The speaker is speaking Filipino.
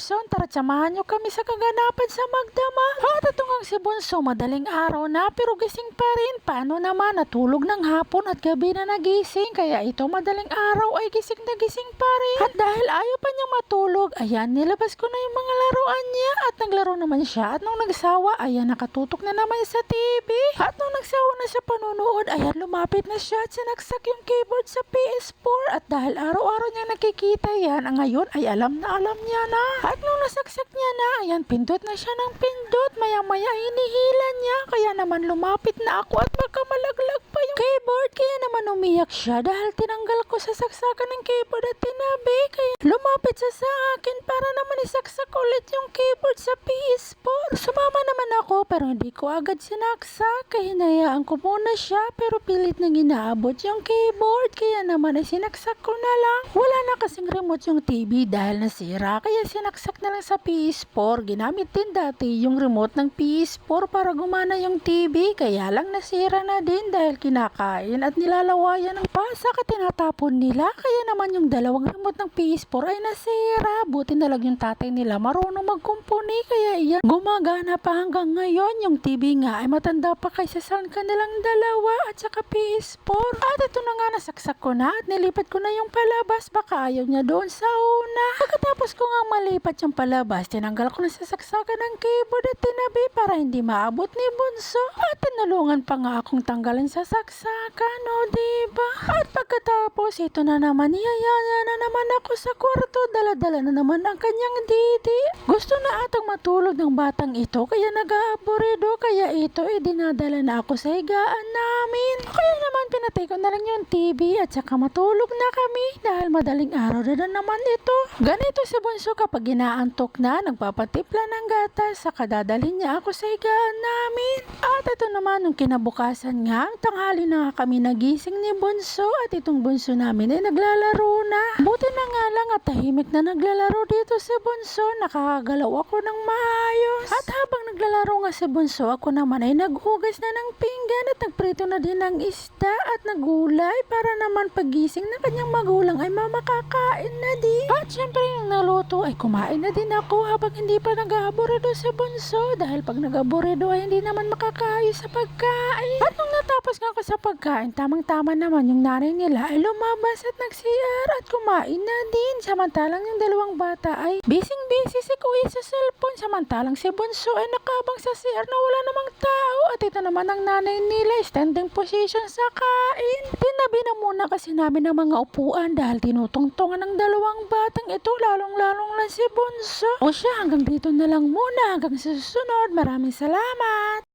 person, tara samahan nyo kami sa kaganapan sa Magdama. At ito nga si Bunso, madaling araw na pero gising pa rin. Paano naman, natulog ng hapon at gabi na nagising. Kaya ito madaling araw ay gising na gising pa rin. At dahil ayaw pa niya matulog, ayan, nilabas ko na yung mga laruan niya. At naglaro naman siya. At nung nagsawa, ayan, nakatutok na naman sa TV. At nung nagsawa na siya panunood, ayan, lumapit na siya at sinaksak yung keyboard sa PS4. At dahil araw-araw niya nakikita yan, ngayon ay alam na alam niya na. At nung nasaksak niya na, ayan, pindot na siya ng pindot. Maya-maya hinihila niya. Kaya naman lumapit na ako at baka pa keyboard. Kaya naman umiyak siya dahil tinanggal ko sa saksakan ng keyboard at tinabi. Kaya lumapit siya sa akin para naman isaksak ulit yung keyboard sa PS4. Ako pero hindi ko agad sinaksak. Kaya hinayaan ko muna siya pero pilit nang inaabot yung keyboard. Kaya naman ay sinaksak ko na lang. Wala na kasing remote yung TV dahil nasira. Kaya sinaksak na lang sa PS4. Ginamit din dati yung remote ng PS4 para gumana yung TV. Kaya lang nasira na din dahil kinakain at nilalawayan ng pasak at tinatapon nila. Kaya naman yung dalawang remote ng PS4 ay nasira. Buti na lang yung tatay nila marunong magkumpuni. Kaya iyan gumagana pa hanggang ngayon. Yung TV nga ay matanda pa kaysa sa kanilang dalawa at saka PS4. At ito na nga nasaksak ko na at nilipat ko na yung palabas. Baka ayaw niya doon sa una. Pagkatapos ko nga malipat yung palabas, tinanggal ko na sa saksakan ng keyboard at tinabi para hindi maabot ni Bunso. At tinulungan pa nga akong tanggalin sa saksakan, o diba? At pagkatapos, ito na naman, niyayaya na naman ako sa kwarto. Dala-dala na naman ang kanyang didi. Gusto na atang matulog ng batang ito, kaya nag-aaburido. Kaya ito, eh, dinadala na ako sa higaan namin. Kaya naman, pinatay ko na lang yung TV at saka matulog na kami dahil madaling araw na, na naman ito. Ganito si Bunso kapag inaantok na, nagpapatipla ng gatas, saka dadalhin niya ako sa higaan namin. At ito naman, nung kinabukasan nga, tanghali na kami nagising ni Bunso at itong Bunso namin ay naglalaro na. Buti na nga lang at tahimik na naglalaro dito si Bunso, nakakagalaw ako ng maayos. Naglalaro nga si Bunso, ako naman ay naghugas na ng pinggan at nagprito na din ng isda at nagulay para naman pagising ng kanyang magulang ay mamakakain na din. At syempre yung naluto ay kumain na din ako habang hindi pa nag-aaburido sa bunso dahil pag nag-aaburido ay hindi naman makakayos sa pagkain. At nung natapos nga ako sa pagkain, tamang-tama naman yung nanay nila ay lumabas at nag-CR at kumain na din. Samantalang yung dalawang bata ay busy-busy si kuya sa cellphone. Samantalang si bunso ay nakabang sa CR na wala namang tao. At ito naman ang nanay nila standing position sa kain. Tinabi na muna kasi namin ng mga upuan dahil tinutungtungan ng dalawang batang ito lalong-lalong lang si bunso. O siya hanggang dito na lang muna hanggang sa susunod. Maraming salamat.